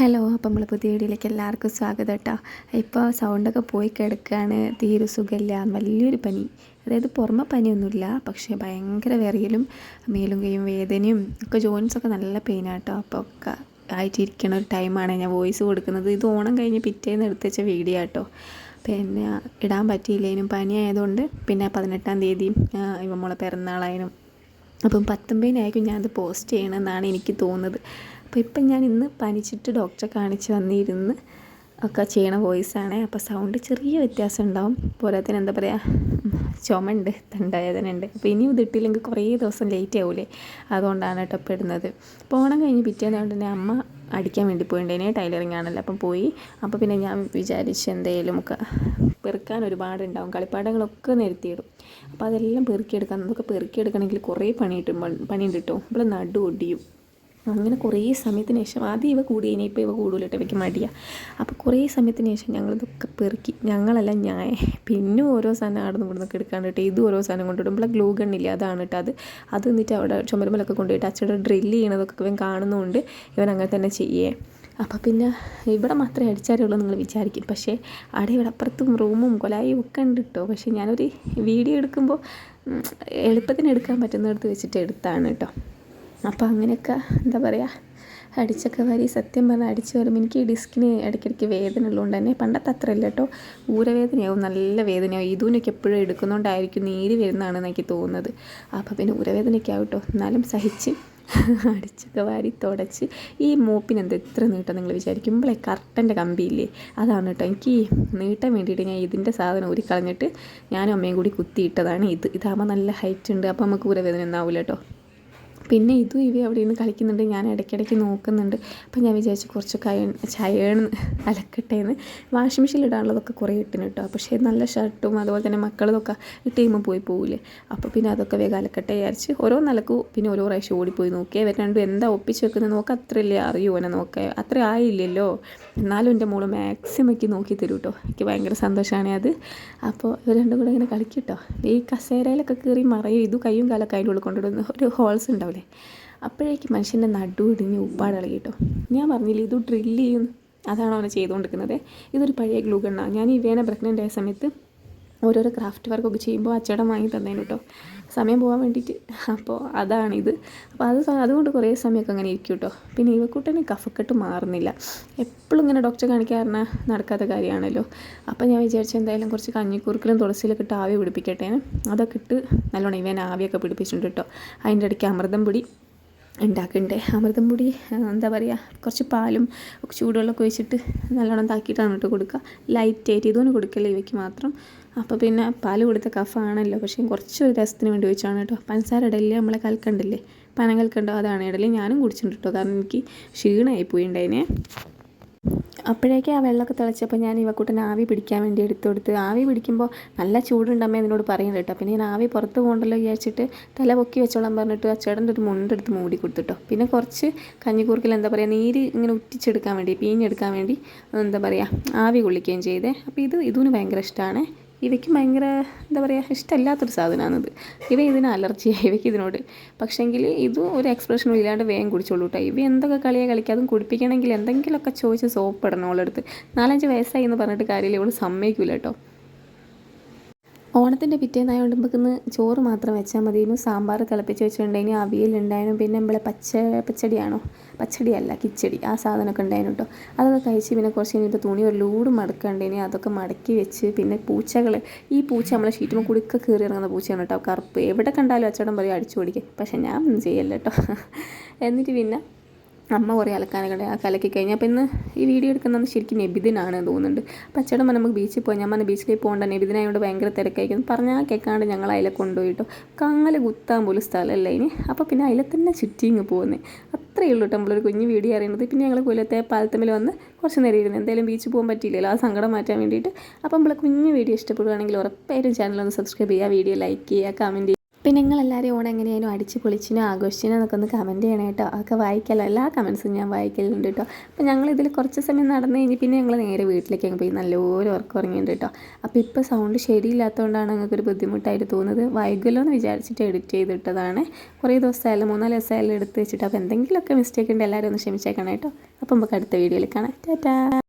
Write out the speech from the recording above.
Hello അപ്പം നമ്മൾ പുതിയ വീഡിയോയിലേക്ക് എല്ലാവർക്കും സ്വാഗതം കേട്ടോ ഇപ്പോൾ സൗണ്ടൊക്കെ പോയി കിടക്കുകയാണ് തീരെ സുഖമില്ല. വലിയൊരു പനി. അതായത് പുറമെ പനിയൊന്നുമില്ല. പക്ഷേ ഭയങ്കര വിറയലും മേലും കൈയും വേദനയും ഒക്കെ ജോയിൻസൊക്കെ നല്ല പെയിനാട്ടോ അപ്പോൾ ഒക്കെ ആയിട്ടിരിക്കണ ഒരു ടൈമാണ് ഞാൻ വോയിസ് കൊടുക്കുന്നത്. ഇത് ഓണം കഴിഞ്ഞ് പിറ്റേന്ന് എടുത്ത് വെച്ച വീഡിയോ കേട്ടോ പിന്നെ ഇടാൻ പറ്റിയില്ലേനും. പനി ആയതുകൊണ്ട് പിന്നെ പതിനെട്ടാം തീയതി ഇവ മോളെ പിറന്നാളായതിനും അപ്പം പത്തൊമ്പതിനായിരിക്കും ഞാനത് പോസ്റ്റ് ചെയ്യണമെന്നാണ് എനിക്ക് തോന്നുന്നത്. അപ്പോൾ ഇപ്പം ഞാൻ ഇന്ന് പനിച്ചിട്ട് ഡോക്ടറെ കാണിച്ച് വന്നിരുന്ന് ഒക്കെ ചെയ്യണ വോയിസാണ് അപ്പോൾ സൗണ്ട് ചെറിയ വ്യത്യാസം ഉണ്ടാവും. പോരാത്തിന് എന്താ പറയുക ചുമണ്ട് ഉണ്ട്. അപ്പോൾ ഇനിയും ഇതിട്ടില്ലെങ്കിൽ കുറേ ദിവസം ലേറ്റ് ആവൂലേ. അതുകൊണ്ടാണ് കേട്ടോ പെടുന്നത് അപ്പോൾ ഓണം കഴിഞ്ഞ് പിറ്റേന്ന് തന്നെ അമ്മ അടിക്കാൻ വേണ്ടി പോയിണ്ടേനെ ടൈലറിങ് ആണല്ലോ. അപ്പം പോയി. അപ്പോൾ പിന്നെ ഞാൻ വിചാരിച്ച് എന്തെങ്കിലും ഒക്കെ പെറുക്കാൻ ഒരുപാടുണ്ടാവും കളിപ്പാടങ്ങളൊക്കെ നിരത്തിയിടും. അപ്പോൾ അതെല്ലാം പെറുക്കിയെടുക്കാൻ നമുക്ക് പെറുക്കിയെടുക്കണമെങ്കിൽ കുറേ പണി കിട്ടും പണിയുണ്ട് നമ്മൾ നടു ഒടിയും. അങ്ങനെ കുറേ സമയത്തിന് ശേഷം ആദ്യം ഇവ കൂടി ഇപ്പോൾ ഇവ കൂടുതലിട്ട് ഇവയ്ക്ക് മടിയാണ് അപ്പോൾ കുറേ സമയത്തിന് ശേഷം ഞങ്ങളിതൊക്കെ പെറുക്കി ഞങ്ങളല്ല ഞാൻ പിന്നെ ഓരോ സാധനം അവിടെ നിന്ന് ഇവിടുന്ന് എടുക്കാണ്ട് കേട്ടോ ഇത് ഓരോ സാധനം കൊണ്ടിടുമ്പോൾ ഗ്ലൂ ഗണ്ണില്ല അതാണ് കേട്ടോ അത്. അത് എന്നിട്ട് അവിടെ ചുമരുമലൊക്കെ കൊണ്ടുപോയിട്ട് അച്ഛയുടെ ഡ്രില്ല് ചെയ്യണതൊക്കെ ഇവൻ കാണുന്നതുകൊണ്ട് ഇവൻ അങ്ങനെ തന്നെ ചെയ്യേ. അപ്പോൾ പിന്നെ ഇവിടെ മാത്രമേ അടിച്ചാലുള്ളൂ നിങ്ങൾ വിചാരിക്കും. പക്ഷേ അവിടെ ഇവിടെ അപ്പുറത്തും റൂമും കൊലായും ഒക്കെ ഉണ്ട് കേട്ടോ പക്ഷേ ഞാനൊരു വീഡിയോ എടുക്കുമ്പോൾ എളുപ്പത്തിന് എടുക്കാൻ പറ്റുന്നിടത്ത് വെച്ചിട്ട് എടുത്താണ് കേട്ടോ അപ്പോൾ അങ്ങനെയൊക്കെ എന്താ പറയുക അടിച്ചൊക്കെ വരി സത്യം പറഞ്ഞാൽ അടിച്ച് വരുമ്പോൾ എനിക്ക് ഡിസ്കിന് ഇടയ്ക്കിടയ്ക്ക് വേദന ഉള്ളതുകൊണ്ട് തന്നെ പണ്ടത്തെ അത്ര ഇല്ല കേട്ടോ. ഊരവേദനയാവും നല്ല വേദനയാവും. ഇതുവിനൊക്കെ എപ്പോഴും എടുക്കുന്നതുകൊണ്ടായിരിക്കും നീര് വരുന്നതാണെന്ന് എനിക്ക് തോന്നുന്നത്. അപ്പോൾ പിന്നെ ഊരവേദനയൊക്കെ ആവും കേട്ടോ. എന്നാലും സഹിച്ച് അടിച്ചൊക്കെ വാരി തുടച്ച് ഈ മൂപ്പിനെന്ത് ഇത്ര നീട്ടം നിങ്ങൾ വിചാരിക്കുമ്പോഴേ കർട്ടന്റെ കമ്പിയില്ലേ അതാണ് കേട്ടോ. എനിക്ക് നീട്ടാൻ വേണ്ടിയിട്ട് ഞാൻ ഇതിന്റെ സാധനം ഊരിക്കളഞ്ഞിട്ട് ഞാനും അമ്മയും കൂടി കുത്തിയിട്ടതാണ് ഇത്. ഇതാകുമ്പോൾ നല്ല ഹൈറ്റ് ഉണ്ട് അപ്പോൾ നമുക്ക് ഊരവേദന ഒന്നാവില്ല കേട്ടോ. പിന്നെ ഇതും ഇവ അവിടെ നിന്ന് കളിക്കുന്നുണ്ട്. ഞാൻ ഇടയ്ക്കിടയ്ക്ക് നോക്കുന്നുണ്ട്. അപ്പം ഞാൻ വിചാരിച്ചു കുറച്ച് കയ ചയണ് അലക്കട്ടെ എന്ന് വാഷിംഗ് മെഷീനിൽ ഇടാനുള്ളതൊക്കെ കുറേ ഇട്ടിന് കേട്ടോ പക്ഷേ നല്ല ഷർട്ടും അതുപോലെ തന്നെ മക്കളതൊക്കെ ഇട്ട് കഴിയുമ്പോൾ പോയി പോകില്ലേ അപ്പോൾ പിന്നെ അതൊക്കെ വേഗം അലക്കട്ടെ വിചാരിച്ച് ഓരോ നിലക്കു പിന്നെ ഓരോ പ്രാവശ്യം ഓടിപ്പോയി നോക്കിയേ ഇവർ രണ്ടും എന്താ ഒപ്പിച്ച് വെക്കുന്നത് നോക്കുക അത്രയല്ലേ അറിയൂ എന്നെ നോക്കുക അത്ര ആയില്ലല്ലോ. എന്നാലും എന്റെ മോൾ മാക്സിമം എനിക്ക് നോക്കി തരൂ കേട്ടോ എനിക്ക് ഭയങ്കര സന്തോഷമാണ് അത്. അപ്പോൾ ഇവർ രണ്ടും കൂടെ ഇങ്ങനെ കളിക്കട്ടോ ഈ കസേരയിലൊക്കെ കയറി മറയും. ഇതും കയ്യും കാലൊക്കെ അതിന്റെ ഉള്ളിൽ കൊണ്ടിടുന്ന ഒരു ഹോൾസ് ഉണ്ടാവില്ലേ? അപ്പോഴേക്ക് മനുഷ്യന്റെ നടു ഇടിഞ്ഞ് ഉപ്പാടിളകി കേട്ടോ. ഞാൻ പറഞ്ഞില്ല ഇത് ഡ്രില്ല് ചെയ്യുന്നു. അതാണ് അവനെ ചെയ്തുകൊണ്ടിരിക്കുന്നത്. ഇതൊരു പഴയ ഗ്ലൂ ഗണ്ണാണ് ഞാൻ ഇവേനെ പ്രഗ്നന്റ് ആയ സമയത്ത് ഓരോരോ ക്രാഫ്റ്റ് വർക്കൊക്കെ ചെയ്യുമ്പോൾ അച്ചടം വാങ്ങി തന്നേനു കേട്ടോ സമയം പോകാൻ വേണ്ടിയിട്ട്. അപ്പോൾ അതാണിത്. അപ്പോൾ അത് അതുകൊണ്ട് കുറേ സമയമൊക്കെ അങ്ങനെ ഇരിക്കും കേട്ടോ പിന്നെ ഇവക്കൂട്ടന് കഫക്കെട്ട് മാറുന്നില്ല. എപ്പോഴും ഇങ്ങനെ ഡോക്ടറെ കാണിക്കാറിന നടക്കാത്ത കാര്യമാണല്ലോ. അപ്പോൾ ഞാൻ വിചാരിച്ചു എന്തായാലും കുറച്ച് കഞ്ഞിക്കുറുക്കിലും തുളസിയിലൊക്കെ ഇട്ട് ആവി പിടിപ്പിക്കട്ടെ. അതൊക്കെ ഇട്ട് നല്ലോണം ഇവൻ ആവിയൊക്കെ പിടിപ്പിച്ചിട്ടുണ്ട് കേട്ടോ അതിന്റെ ഇടയ്ക്ക് അമൃതം പൊടി ഉണ്ടാക്കണ്ടേ അമൃതം പൊടി എന്താ പറയുക കുറച്ച് പാലും ചൂടുവെള്ളമൊക്കെ ഒഴിച്ചിട്ട് നല്ലോണം താക്കിയിട്ടാണ് ഇട്ട് കൊടുക്കുക. ലൈറ്റ് ആയിട്ട് ഇതൊന്നും കൊടുക്കല്ലേ ഇവയ്ക്ക് മാത്രം. അപ്പോൾ പിന്നെ പാൽ കൊടുത്ത കഫാണല്ലോ. പക്ഷേ കുറച്ചൊരു രസത്തിന് വേണ്ടി വെച്ചാണ് കേട്ടോ. പഞ്ചസാര ഇടലില്ലേ നമ്മളെ കൽക്കണ്ടില്ലേ? പനം കൽക്കണ്ടോ അതാണ്. ഇടയിൽ ഞാനും കുടിച്ചിട്ടുണ്ട് കേട്ടോ. കാരണം എനിക്ക് ക്ഷീണമായി പോയി ഉണ്ടായിനെ അപ്പോഴേക്കും ആ വെള്ളമൊക്കെ തിളച്ചപ്പോൾ ഞാൻ ഇവക്കൂട്ടനെ ആവി പിടിക്കാൻ വേണ്ടി എടുത്തു കൊടുത്ത് ആവി പിടിക്കുമ്പോൾ നല്ല ചൂടുണ്ടമ്മ എന്നോട് പറയുന്നത് കേട്ടോ. പിന്നെ ഞാൻ ആവി പുറത്ത് പോകണ്ടല്ലോ വിചാരിച്ചിട്ട് തല പൊക്കി വെച്ചോളാൻ പറഞ്ഞിട്ട് ആ ചേട്ടന്റെ ഒരു മുണ്ടെടുത്ത് മൂടി കൊടുത്തിട്ടോ പിന്നെ കുറച്ച് കഞ്ഞിക്കൂർക്കിൽ എന്താ പറയുക നീര് ഇങ്ങനെ ഉറ്റിച്ചെടുക്കാൻ വേണ്ടി പീഞ്ഞെടുക്കാൻ വേണ്ടി എന്താ പറയുക ആവി കൊള്ളിക്കുകയും ചെയ്തേ. അപ്പോൾ ഇത് ഇതിന് ഭയങ്കര ഇഷ്ടമാണ്. ഇവയ്ക്ക് ഭയങ്കര എന്താ പറയുക ഇഷ്ടമല്ലാത്തൊരു സാധനമാണിത്. ഇവ ഇതിന് അലർജിയാണ് ഇവയ്ക്ക് ഇതിനോട്. പക്ഷേങ്കിൽ ഇത് ഒരു എക്സ്പ്രഷനും ഇല്ലാണ്ട് വേഗം കുടിച്ചോളൂ കേട്ടോ ഇവ എന്തൊക്കെ കളിയെ കളിക്കുക അതും കുടിപ്പിക്കണമെങ്കിൽ എന്തെങ്കിലുമൊക്കെ ചോദിച്ച് സോപ്പ് ഇടണം അവളെടുത്ത് നാലഞ്ച് വയസ്സായി എന്ന് പറഞ്ഞിട്ട് കാര്യമില്ല ഇവൾ സമ്മതിക്കില്ല കേട്ടോ ഓണത്തിന്റെ പിറ്റേന്നായതുകൊണ്ട് നമുക്കിന്ന് ചോറ് മാത്രം വെച്ചാൽ മതിയിരുന്നു സാമ്പാർ തിളപ്പിച്ച് വെച്ചിട്ടുണ്ടെങ്കിൽ അവിയലുണ്ടായിരുന്നു പിന്നെ നമ്മളെ പച്ച പച്ചടിയാണോ? പച്ചടിയല്ല കിച്ചടി. ആ സാധനമൊക്കെ ഉണ്ടായിരുന്നു കേട്ടോ അതൊക്കെ കഴിച്ച് പിന്നെ കുറച്ച് കഴിഞ്ഞിട്ട് തുണി ഒരു ലൂട് മടക്കണ്ടേനി അതൊക്കെ മടക്കി വെച്ച് പിന്നെ പൂച്ചകൾ ഈ പൂച്ച നമ്മളെ ഷീറ്റുമ്പോൾ കുടുക്ക കയറി ഇറങ്ങുന്ന പൂച്ചയാണ് കേട്ടോ കറുപ്പ്. എവിടെ കണ്ടാലും അച്ചടം പറയും അടിച്ചു ഓടിക്കുക പക്ഷേ ഞാൻ ഒന്നും ചെയ്യല്ല കേട്ടോ എന്നിട്ട് പിന്നെ അമ്മ കുറേ അലക്കാനൊക്കെ ആ കലക്കി കഴിഞ്ഞാൽ അപ്പം ഇന്ന് ഈ വീഡിയോ എടുക്കുന്നത് ശരിക്കും നെബിദിനാണ് തോന്നുന്നുണ്ട്. അപ്പം അച്ചടം നമുക്ക് ബീച്ചിൽ പോയി ഞാൻ ബീച്ചിലേക്ക് പോകേണ്ട. നെബിദിനായതുകൊണ്ട് ഭയങ്കര തിരക്കായിരിക്കും. പറഞ്ഞാൽ കേൾക്കാണ്ട് ഞങ്ങൾ അതിലെ കൊണ്ടുപോയിട്ടോ. കാൽ കുത്താൻ പോലും സ്ഥലമല്ല ഇനി. അപ്പോൾ പിന്നെ അതിലെ തന്നെ ചുറ്റിങ് പോകുന്നത് അത്രയേ ഉള്ളൂ നമ്മളൊരു കുഞ്ഞ് വീഡിയോ അറിയുന്നത് പിന്നെ ഞങ്ങൾ കൊല്ലത്തെ പാലത്തമ്മിൽ വന്ന് കുറച്ച് നേരം ഇരുന്ന് എന്തായാലും ബീച്ചിൽ പോകാൻ പറ്റിയില്ലല്ലോ. ആ സങ്കടം മാറ്റാൻ വേണ്ടിയിട്ട്. അപ്പം നമ്മളെ കുഞ്ഞ് വീഡിയോ ഇഷ്ടപ്പെടുകയാണെങ്കിൽ ഉറപ്പായിട്ടും ചാനൽ ഒന്ന് സബ്സ്ക്രൈബ് ചെയ്യുക. വീഡിയോ ലൈക്ക് ചെയ്യുക കമന്റ് ചെയ്യുക. പിന്നെ നിങ്ങളെല്ലാവരും ഓണം എങ്ങനെയായാലും അടിച്ച് പൊളിച്ചിനോ ആഘോഷിച്ചിനോ എന്നൊക്കെ ഒന്ന് കമന്റ് ചെയ്യണം കേട്ടോ. അതൊക്കെ വായിക്കാലോ. എല്ലാ കമൻസും ഞാൻ വായിക്കലുണ്ട് കേട്ടോ. അപ്പോൾ ഞങ്ങൾ ഇതിൽ കുറച്ച് സമയം നടന്നു കഴിഞ്ഞ് പിന്നെ ഞങ്ങൾ നേരെ വീട്ടിലേക്ക് അങ്ങ് പോയി. നല്ലപോലെ ഉറക്കം ഉറങ്ങിയിട്ടുണ്ട് കേട്ടോ. അപ്പോൾ ഇപ്പോൾ സൗണ്ട് ശരിയില്ലാത്തതുകൊണ്ടാണ് നിങ്ങൾക്കൊരു ബുദ്ധിമുട്ടായിട്ട് തോന്നുന്നത്. വൈകുമല്ലോ എന്ന് വിചാരിച്ചിട്ട് എഡിറ്റ് ചെയ്തിട്ടതാണ്. കുറേ ദിവസമായാലും മൂന്നാൽ ദിവസമായാലും എടുത്ത് വെച്ചിട്ട്. അപ്പോൾ എന്തെങ്കിലുമൊക്കെ മിസ്റ്റേക്ക് ഉണ്ട് എല്ലാവരും ഒന്ന് ക്ഷമിച്ചേക്കണം കേട്ടോ. അപ്പോൾ നമുക്ക് അടുത്ത വീഡിയോയിൽ കാണാം. ടാറ്റാ